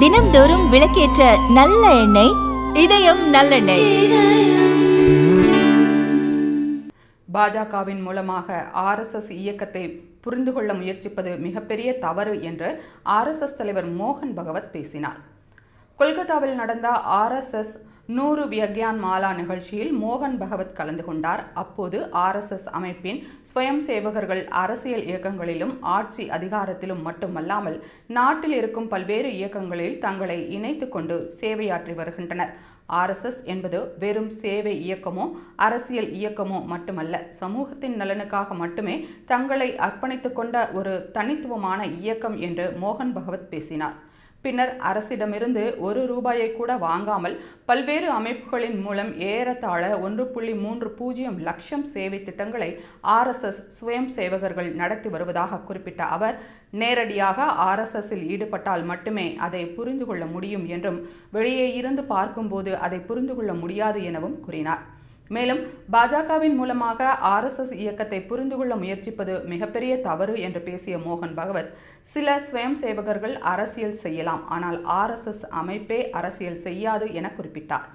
தினம்தோறும் விளக்கேற்ற நல்ல எண்ணெய் இதயம் நல்லெண்ணெய். பாஜகவின் மூலமாக ஆர்எஸ்எஸ் இயக்கத்தை புரிந்து கொள்ள முயற்சிப்பது மிகப்பெரிய தவறு என்று ஆர்எஸ்எஸ் தலைவர் மோகன் பகவத் பேசினார். கொல்கத்தாவில் நடந்த ஆர்எஸ்எஸ் நூறு வியக்யான் மாலா நிகழ்ச்சியில் மோகன் பகவத் கலந்து கொண்டார். அப்போது ஆர்எஸ்எஸ் அமைப்பின் ஸ்வயம் சேவகர்கள் அரசியல் இயக்கங்களிலும் ஆட்சி அதிகாரத்திலும் மட்டுமல்லாமல் நாட்டில் இருக்கும் பல்வேறு இயக்கங்களில் தங்களை இணைத்து கொண்டு சேவையாற்றி வருகின்றனர். ஆர்எஸ்எஸ் என்பது வெறும் சேவை இயக்கமோ அரசியல் இயக்கமோ மட்டுமல்ல சமூகத்தின் நலனுக்காக மட்டுமே தங்களை அர்ப்பணித்துக் கொண்ட ஒரு தனித்துவமான இயக்கம் என்று மோகன் பகவத் பேசினார். பின்னர் அரசிடமிருந்து ஒரு ரூபாயை கூட வாங்காமல் பல்வேறு அமைப்புகளின் மூலம் ஏறத்தாழ ஒன்று புள்ளி மூன்று பூஜ்ஜியம் லட்சம் சேவை திட்டங்களை ஆர்எஸ்எஸ் சுயம் சேவகர்கள் நடத்தி வருவதாக குறிப்பிட்ட அவர் நேரடியாக ஆர்எஸ்எஸ்ஸில் ஈடுபட்டால் மட்டுமே அதை புரிந்து கொள்ள முடியும் என்றும் வெளியே இருந்து பார்க்கும்போது அதை புரிந்து கொள்ள முடியாது எனவும் கூறினார். மேலும் பாஜகவின் மூலமாக ஆர்எஸ்எஸ் இயக்கத்தை புரிந்து கொள்ள முயற்சிப்பது மிகப்பெரிய தவறு என்று பேசிய மோகன் பகவத் சில சுயம் சேவகர்கள் அரசியல் செய்யலாம் ஆனால் ஆர்எஸ்எஸ் அமைப்பே அரசியல் செய்யாது என குறிப்பிட்டார்.